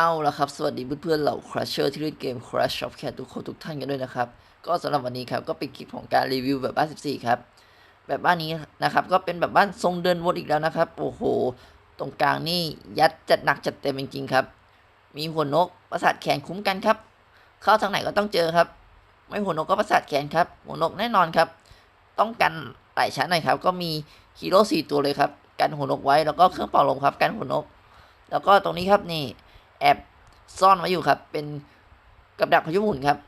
เอาละครับ สวัสดีเพื่อนๆเหล่า Crusher ที่เล่นเกม Crash of Cat ทุกคนทุกท่านกันด้วยนะครับ ก็สำหรับวันนี้ครับ ก็เป็นคลิปของการรีวิวแบบบ้าน 14 ครับ แบบบ้านนี้นะครับ ก็เป็นแบบบ้านทรงเดินวนอีกแล้วนะครับ โอ้โห ตรงกลางนี่ยัดจัดหนักจัดเต็มจริงๆครับ มีหัวนกประสาทแขนคุ้มกันครับ เข้าทางไหนก็ต้องเจอครับ ไม่หัวนกก็ประสาทแขนครับ หัวนกแน่นอนครับ ต้องกันหลายชั้นหน่อยครับ ก็มีฮีโร่สี่ตัวเลยครับ กันหัวนกไว้ แล้วก็เครื่องเป่าลมครับ กันหัวนก แล้วก็ตรงนี้ครับนี่ แอบซ่อนไว้อยู่ครับ เป็นกับดักพายุหมุนครับ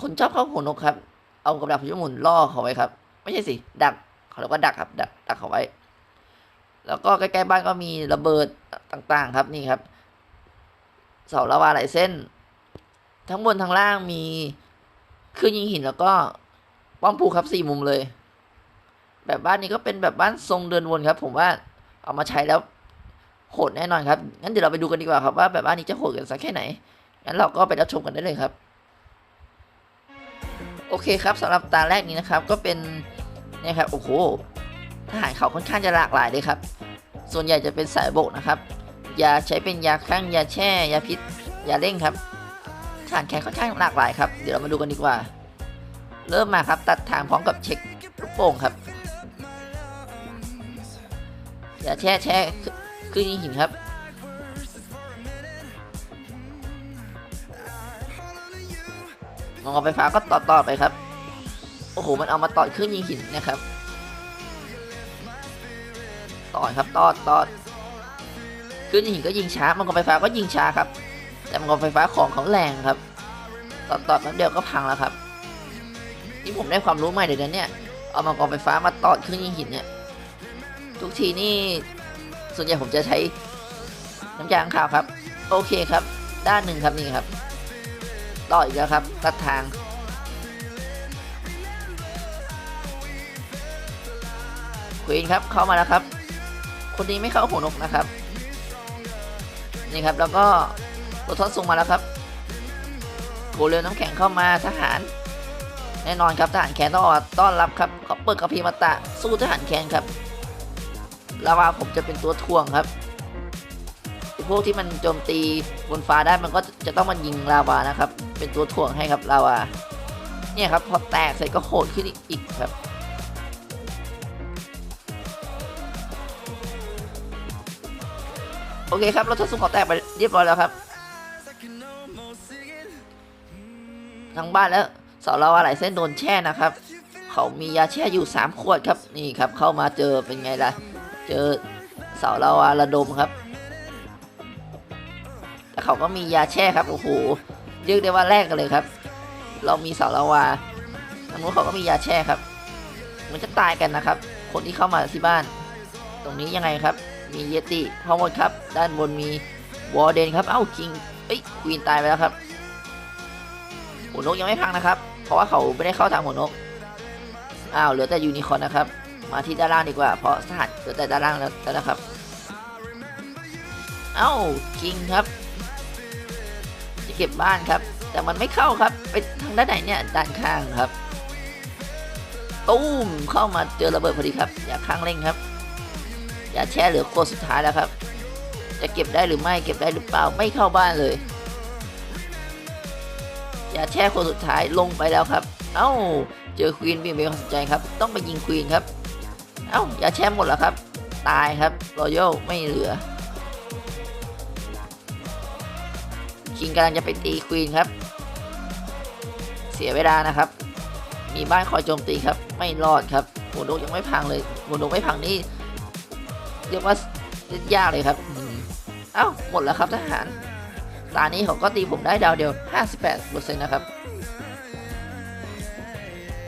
คนชอบเข้าหัวนกครับ เอากับดักพายุหมุนล่อเขาไว้ครับ ไม่ใช่สิ ดักเขาเรียกว่าดักครับ ดักดักเขาไว้ แล้วก็ใกล้ๆบ้านก็มีระเบิดต่างๆ ครับนี่ครับ เสาละวาหลายเส้น ทั้งบนทั้งล่างมีเครื่องยิงหินแล้วก็ป้อมภูครับสี่มุมเลย แบบบ้านนี้ก็เป็นแบบบ้านทรงเดินวนครับ ผมว่าเอามาใช้แล้ว โหดแน่นอนครับ งั้นเดี๋ยวเราไปดูกันดีกว่าครับว่าแบบบ้านนี้จะโหดกันสักแค่ไหน งั้นเราก็ไปรับชมกันได้เลยครับ โอเคครับสำหรับตาแรกนี้นะครับ ก็เป็นเนี่ยครับ โอ้โห ทหารเขาค่อนข้างจะหลากหลายเลยครับ ส่วนใหญ่จะเป็นสายโบกนะครับ ยาใช้เป็นยาคลั่งยาแช่ ยาพิษ ยาเร่งครับ ทหารแขกค่อนข้างหลากหลายครับ เดี๋ยวเรามาดูกันดีกว่า เริ่มมาครับ ตัดทางพร้อมกับเช็คลูกโป่งครับ ยาแช่แช่ คือยิงหินครับ มองเอาไฟฟ้าก็ต่อต่อไปครับ โอ้โห มันเอามาต่อเครื่องยิงหินนะครับ ต่อครับต่อต่อเครื่องยิงหินก็ยิงช้า มังกรไฟฟ้าก็ยิงช้าครับ แต่มังกรไฟฟ้าของเขาแรงครับ ต่อต่อแป๊บเดียวก็พังแล้วครับ นี่ผมได้ความรู้ใหม่เดี๋ยวนี้เนี่ย เอามังกรไฟฟ้ามาต่อเครื่องยิงหินเนี่ย ทุกทีนี่ ส่วนใหญ่ผมจะใช้น้ำยางขาวครับ โอเคครับ ด้านหนึ่งครับนี่ครับ ต่ออีกแล้วครับตัดทาง ควีนครับเข้ามาแล้วครับ คนนี้ไม่เข้าหัวนกนะครับ นี่ครับแล้วก็ตัวทอดส่งมาแล้วครับโกเรือน้ำแข็งเข้ามาทหาร แน่นอนครับทหารแคนต้องออกต้อนรับครับเขาเปิดกับพีมาตะสู้ทหารแคนครับ ลาวาผมจะเป็นตัวถ่วงครับพวกที่มันโจมตีบนฟ้าได้มันก็จะต้องมันยิงลาวานะครับ เป็นตัวถ่วงให้ครับลาวา เนี่ยครับพอแตกใส่ก็โหดขึ้นอีกครับ โอเคครับรถทดสอบขอแตกไปเรียบร้อยแล้วครับทั้งบ้านแล้วสาลาวาหลายเส้นโดนแช่นะครับ เขามียาแช่อยู่ 3 ขวดครับ นี่ครับเข้ามาเจอเป็นไงล่ะ เจอเสาลาวาระดมครับ แต่เขาก็มียาแช่ครับโอ้โหเรียกได้ว่าแลกกันเลยครับ เรามีเสาลาวาทางนู้นเขาก็มียาแช่ครับ มันจะตายกันนะครับ คนที่เข้ามาที่บ้าน ตรงนี้ยังไงครับ มีเยติทั้งหมดครับ ด้านบนมีวอร์เดนครับเอ้าคิงเอ้ยควีนตายไปแล้วครับหัวนกยังไม่พังนะครับ เพราะว่าเขาไม่ได้เข้าทางหัวนกอ้าวเหลือแต่ยูนิคอร์นนะครับ มาที่ด้านล่างดีกว่า เพราะสหัสเหลือแต่ด้านล่างแล้วแล้วนะครับ เอ้าคิงครับ จะเก็บบ้านครับ แต่มันไม่เข้าครับ ไปทางด้านไหนเนี่ยด้านข้างครับตุ้มเข้ามาเจอระเบิดพอดีครับ อย่าข้างเร่งครับ อย่าแช่เหลือโคสุดท้ายแล้วครับ จะเก็บได้หรือไม่เก็บได้หรือเปล่าไม่เข้าบ้านเลย อย่าแช่โคสุดท้ายลงไปแล้วครับ เอ้าเจอควีนมีความสนใจครับ ต้องไปยิงควีนครับ เอ้ายาแช่หมดแล้วครับ ตายครับรอยัลไม่เหลือ คิงกำลังจะไปตีควีนครับ เสียเวลานะครับ มีบ้านคอยโจมตีครับ ไม่รอดครับหัวนกยังไม่พังเลยหัวนกไม่พังนี่เรียกว่าเล่นยากเลยครับเอ้าหมดแล้วครับทหารตานี้เขาก็ตีผมได้ดาวเดียว 58%นะครับ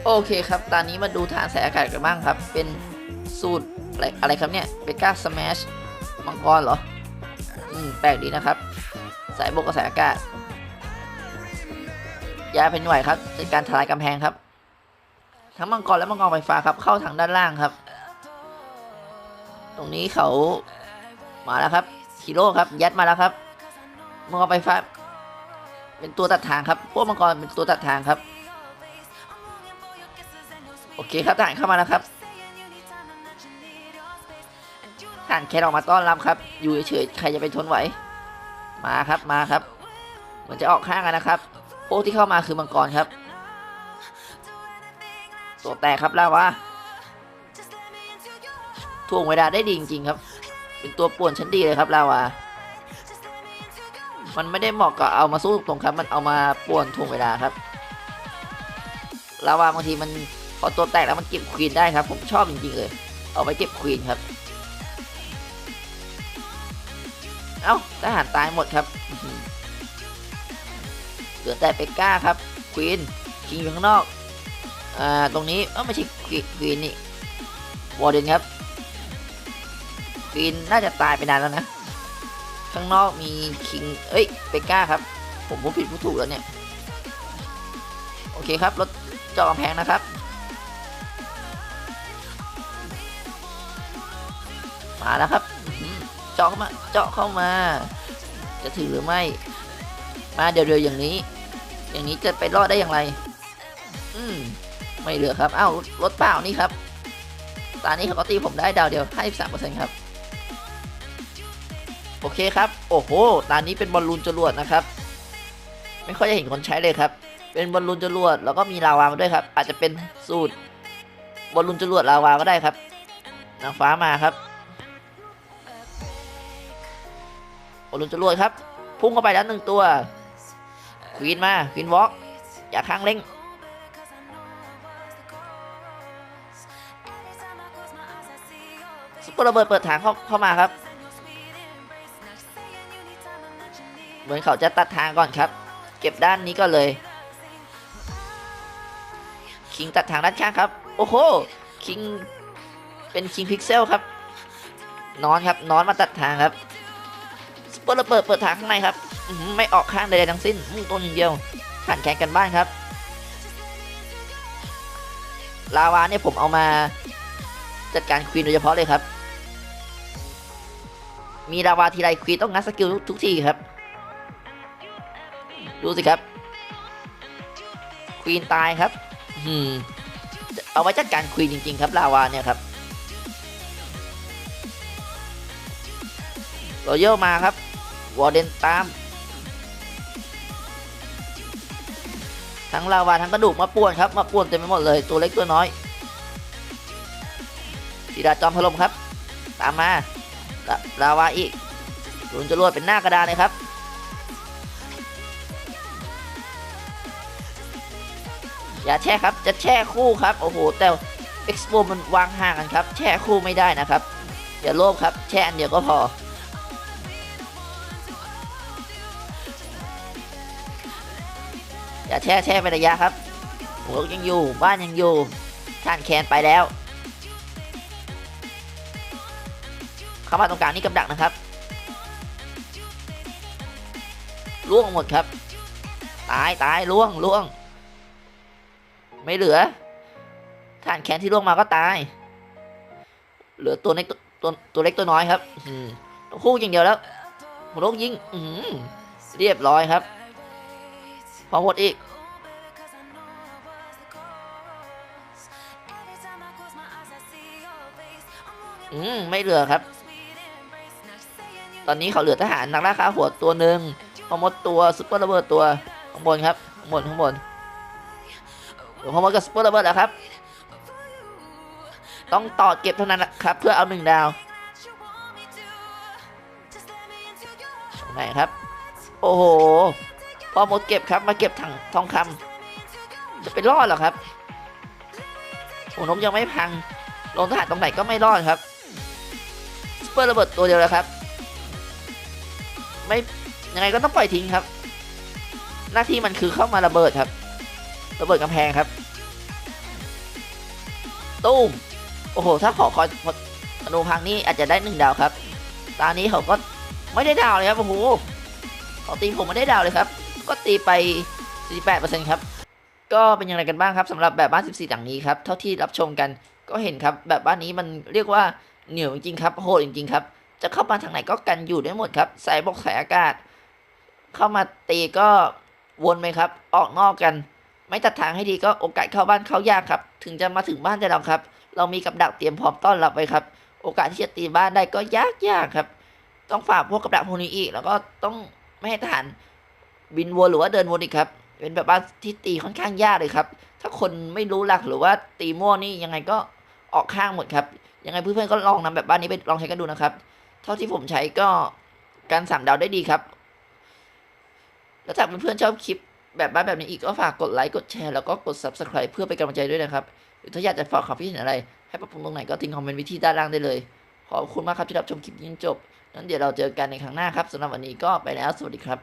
โอเคครับ ตอนนี้มาดูฐานสายอากาศกันบ้างครับ เป็น สูตรอะไรอะไรครับเนี่ยเป็ก้าสแมชมังกรเหรอ อืม แปลกดีนะครับ สายบกกับสายอากาศ ยาเป็นไหวครับจัดการทลายกำแพงครับ ทั้งมังกรและมังกรไฟฟ้าครับ เข้าทางด้านล่างครับ ตรงนี้เขามาแล้วครับฮีโร่ครับ ยัดมาแล้วครับ มังกรไฟฟ้า เป็นตัวตัดทางครับ พวกมังกรเป็นตัวตัดทางครับ โอเคครับทหารเข้ามาแล้วครับ หารแคทออกมาต้อนรับครับ อยู่เฉยๆใครจะไปทนไหว มาครับมาครับ เหมือนจะออกข้างกันนะครับพวกที่เข้ามาคือมังกรครับ ตัวแตกครับลาวาถ่วงเวลาได้ดีจริงๆครับ เป็นตัวป่วนชั้นดีเลยครับลาวา มันไม่ได้เหมาะกับเอามาสู้ตรงครับ มันเอามาป่วนถ่วงเวลาครับลาวาบางทีมันพอตัวแตกแล้วมันเก็บควีนได้ครับ ผมชอบจริงๆเลย เอาไปเก็บควีนครับ เอ้าทหารตายหมดครับเหลือแต่เปกก้าครับควีนคิงอยู่ข้างนอกอ่าตรงนี้เอ้าไม่ใช่ควีนนี่วอร์เดนครับควีนน่าจะตายไปนานแล้วนะข้างนอกมีคิงเอ้ยเปกก้าครับ ผมพูดผิดพูดถูกแล้วเนี่ยโอเคครับรถจาะกำแพงนะครับมาแล้วครับ เจาะเข้ามาเจาะเข้ามา จะถือหรือไม่ มาเดี๋ยวๆอย่างนี้ อย่างนี้จะไปรอดได้อย่างไร อืมไม่เหลือครับอ้าวรถเปล่านี่ครับตอนนี้เขาตีผมได้ดาวเดียว53%ครับโอเคครับ โอ้โห ตอนนี้เป็นบอลลูนจรวดนะครับ ไม่ค่อยจะเห็นคนใช้เลยครับ เป็นบอลลูนจรวดแล้วก็มีลาวามาด้วยครับ อาจจะเป็นสูตรบอลลูนจรวดลาวาก็ได้ครับนางฟ้ามาครับ บอลลูนจรวดครับ พุ่งเข้าไปแล้วหนึ่งตัวควีนมาควีนวอล์กอย่าค้างเร่งซุปเปอร์ระเบิดเปิดทางเข้าเข้ามาครับ เหมือนเขาจะตัดทางก่อนครับ เก็บด้านนี้ก็เลย คิงตัดทางด้านข้างครับ โอ้โห คิง เป็นคิงพิกเซลครับ นอนครับ นอนมาตัดทางครับ ซุปเปอร์ระเบิดเปิดทางข้างในครับไม่ออกข้างใดๆทั้งสิ้นมุ่งตรงอย่างเดียวผ่านแข่งกันบ้านครับ ลาวาเนี่ยผมเอามาจัดการควีนโดยเฉพาะเลยครับ มีลาวาทีไรควีนต้องงัดสกิลทุกทีครับ ดูสิครับควีนตายครับอืมเอาไว้จัดการควีนจริง ๆ ครับลาวาเนี่ยครับโรเยมาครับ วอร์เดนตาม ทั้งลาวาทั้งกระดูกมาป่วนครับมาป่วนเต็มไปหมดเลยตัวเล็กตัวน้อยสีดาจอมพลมครับ ตามมาลาลาวาอีกลุนจะรวดเป็นหน้ากระดานเลยครับอย่าแช่ครับจะแช่คู่ครับโอ้โหแต่เอ็กซ์โปมันวางห่างกันครับ แช่คู่ไม่ได้นะครับ อย่าโลภครับ แช่อันเดียวก็พอ อย่าแช่แช่ไประยะครับหัวยังอยู่บ้านยังอยู่ท่านแคนไปแล้ว เข้ามาตรงกลางนี่กับดักนะครับล่วงหมดครับ ตายตายล่วงล่วง ไม่เหลือท่านแคนที่ล่วงมาก็ตาย เหลือตัวเล็กตัวตัวเล็กตัวน้อยครับ อืมคู่อย่างเดียวแล้วหัวโลกยิง อืมเรียบร้อยครับ พอหมดอีก อืม ไม่เหลือครับ ตอนนี้เขาเหลือทหารนักล่าขาหัวตัวหนึ่งพอมดตัวซุปเปอร์ระเบิดตัวข้างบนครับข้างบนข้างบนเดี๋ยวพอมดกับซุปเปอร์ระเบิดแล้วครับ ต้องต่อเก็บเท่านั้นครับ เพื่อเอาหนึ่งดาวไหนครับ โอ้โห พอหมดเก็บครับมาเก็บถังทองคำจะไปรอดหรอครับโอ้นมยังไม่พังลงทหารตรงไหนก็ไม่รอดครับซุปเปอร์ระเบิดตัวเดียวแล้วครับ ไม่ยังไงก็ต้องปล่อยทิ้งครับ หน้าที่มันคือเข้ามาระเบิดครับ ระเบิดกำแพงครับตุ้มโอ้โห ถ้าขอคอยอนุพังนี่อาจจะได้หนึ่งดาวครับ ตอนนี้เขาก็ไม่ได้ดาวเลยครับ โอ้โหเขาตีผมไม่ได้ดาวเลยครับ ก็ตีไป 48%ครับ ก็เป็นอย่างไรกันบ้างครับสำหรับแบบบ้าน 14 หลังนี้ครับ เท่าที่รับชมกันก็เห็นครับ แบบบ้านนี้มันเรียกว่าเหนียวจริงครับ โหดจริงครับ จะเข้ามาทางไหนก็กันอยู่ได้หมดครับสายบกสายอากาศ เข้ามาตีก็วนไปครับ ออกนอกกัน ไม่ตัดทางให้ดีก็โอกาสเข้าบ้านเข้ายากครับ ถึงจะมาถึงบ้านได้แล้วครับ เรามีกับดักเตรียมพร้อมต้อนรับไว้ครับ โอกาสที่จะตีบ้านได้ก็ยากยากครับ ต้องฝากพวกกับดักพวกนี้อีก แล้วก็ต้องไม่ให้ทหาร บินวนหรือว่าเดินวนอีกครับ เป็นแบบบ้านที่ตีค่อนข้างยากเลยครับ ถ้าคนไม่รู้หลักหรือว่าตีมั่วนี่ยังไงก็ออกข้างหมดครับ ยังไงเพื่อนๆก็ลองนำแบบบ้านนี้ไปลองใช้กันดูนะครับ เท่าที่ผมใช้ก็การสามดาวได้ดีครับ แล้วถ้าเพื่อนๆชอบคลิปแบบบ้านแบบนี้อีกก็ฝากกดไลค์กดแชร์แล้วก็กด subscribe เพื่อเป็นกำลังใจด้วยนะครับหรือถ้าอยากจะฝากความคิดเห็นอะไร ให้ปรับปรุงตรงไหนก็ทิ้งคอมเมนต์ไวิธีด้านล่างได้เลย ขอบคุณมากครับที่รับชมคลิปจนจบ นั้นเดี๋ยวเราเจอกันในครั้งหน้าครับสำหรับวันนี้ก็ไปแล้วสวัสดีครับ